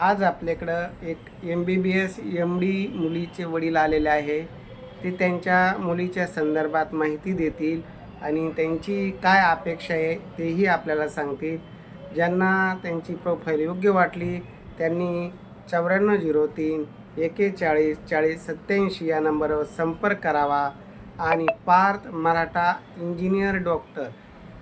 आज आपल्याकडं एक M B B S M D मुलीचे वडील आलेले आहे. ते त्यांच्या मुलीच्या संदर्भात माहिती देतील आणि त्यांची काय अपेक्षा आहे तेही आपल्याला सांगतील. ज्यांना त्यांची प्रोफाईल योग्य वाटली त्यांनी चौऱ्याण्णव झिरो तीन एकेचाळीस चाळीस सत्याऐंशी या नंबरवर संपर्क करावा. आणि पार्थ मराठा इंजिनियर डॉक्टर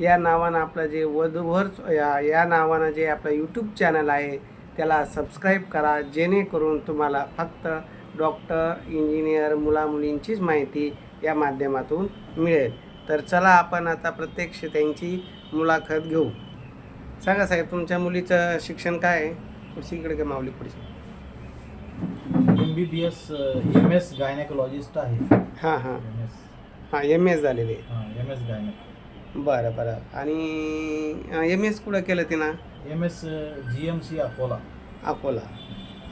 या नावानं आपलं जे वधूवर या या नावानं जे आपलं यूट्यूब चॅनल आहे त्याला सबस्क्राईब करा जेणेकरून तुम्हाला फक्त डॉक्टर इंजिनियर मुलामुलींचीच माहिती या माध्यमातून मिळेल. तर चला आपण आता प्रत्यक्ष त्यांची मुलाखत घेऊ. सांगा साहेब तुमच्या मुलीचं शिक्षण काय आहे? पुढची इकडे काय माऊली पुढची. M B B S M S gynaecologist आहे. हां हां. एम एस हां एम एस झालेली हां एम एस गायनेक बरं बरं. आणि एम एस कुठं केलं तिनं? M S G M C Akola. Akola.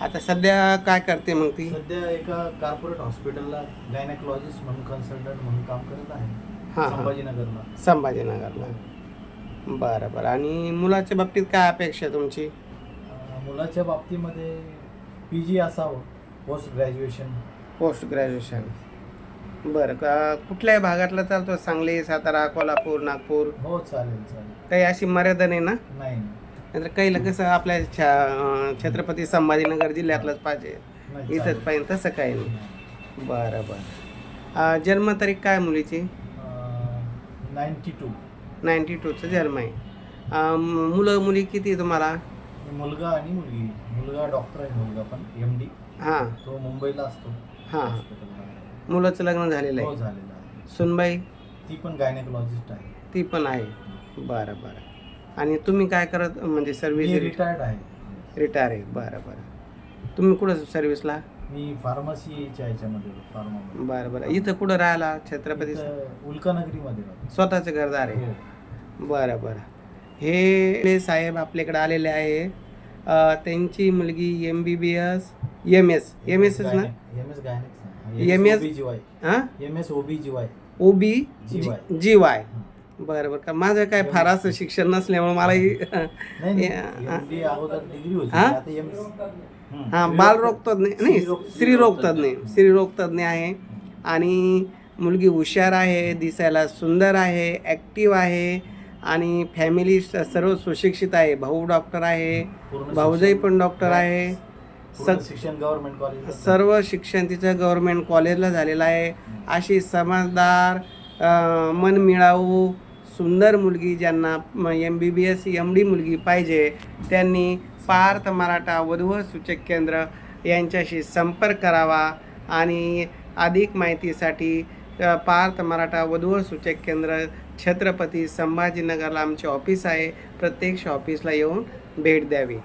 आता सध्या काय करते मग ती? सध्या एका कॉर्पोरेट हॉस्पिटलला गायनेकोलॉजिस्ट म्हणून कन्सल्टंट म्हणून काम करत आहे. हां. संभाजीनगरला. संभाजीनगरला. बरं बरं. आणि मुलाच्या बाबतीत काय अपेक्षा तुमची? मुलाच्या बाबतीमध्ये पी जी असावं पोस्ट ग्रॅज्युएशन पोस्ट ग्रॅज्युएशन बरं का कुठल्याही भागातला चालतो सांगली सातारा कोल्हापूर नागपूर? हो चालेल चालेल. काही अशी मर्यादा नाही ना? नाही. नाहीतर काही कसं आपल्या छा छत्रपती संभाजीनगर जिल्ह्यातलंच पाहिजे. नाही, इथंच चालेल. पाहिजे तसं काही नाही. बरं बरं. जन्मतारीख काय मुलीची? नाईन्टी टू नाईन्टी टूचं जन्म आहे. मुलं मुली किती आहे तुम्हाला? मुलगा आणि मुलगी. मुलगा डॉक्टर आहे मुलगा पण एम डी हां. तो मुंबईला असतो. हां. हॉस्पिटलला. मुलाचं लग्न झालेलं हो आहे झालेला आहे. सुनबाई? ती पण गायनेकोलॉजिस्ट आहे. ती पण आहे. बरं बरं. आणि तुम्ही काय करत म्हणजे सर्व्हिस रिटायर्ड आहे. रिटायर आहे. बरं बरं. तुम्ही कुठं सर्व्हिसला मी फार्मसीच्या ह्याच्यामध्ये फार्मामध्ये बरं बरं. इथं कुठं राहिला छत्रपती? इथं उल्कानगरीमध्ये राहतो. स्वतःचं घरदार आहे. हो. बरं बरं. हे साहेब आपल्याकडे आलेले आहे. अं, त्यांची मुलगी M B B S M S M such ना M S gynaec MS? G Y हां M S OB G Y O B GY. G Y बरं बरं. का माझं काय फार असं शिक्षण नसल्यामुळे होती. हा? एम हां बालरोग तज्ञ नाही स्त्रीरोग- तज्ञ स्त्रीरोग तज्ञ आहे. आणि मुलगी हुशार आहे दिसायला सुंदर आहे ॲक्टिव्ह आहे. आणि फॅमिली सर्व सुशिक्षित आहे. भाऊ डॉक्टर आहे. भाऊजाई पण डॉक्टर आहे. पूर्ण सग शिक्षण गव्हर्नमेंट कॉलेज सर्व शिक्षण तिचं गव्हर्मेंट कॉलेजला झालेलं आहे. अशी समजदार मनमिळावू सुंदर मुलगी ज्यांना M B B S M D मुलगी पाहिजे त्यांनी पार्थ मराठा वधूवर सूचक केंद्र यांच्याशी संपर्क करावा आणि अधिक माहितीसाठी पार्थ मराठा वधूवर सूचक केंद्र छत्रपती संभाजीनगरला आमचे ऑफिस आहे. प्रत्यक्ष ऑफिसला येऊन भेट द्यावी.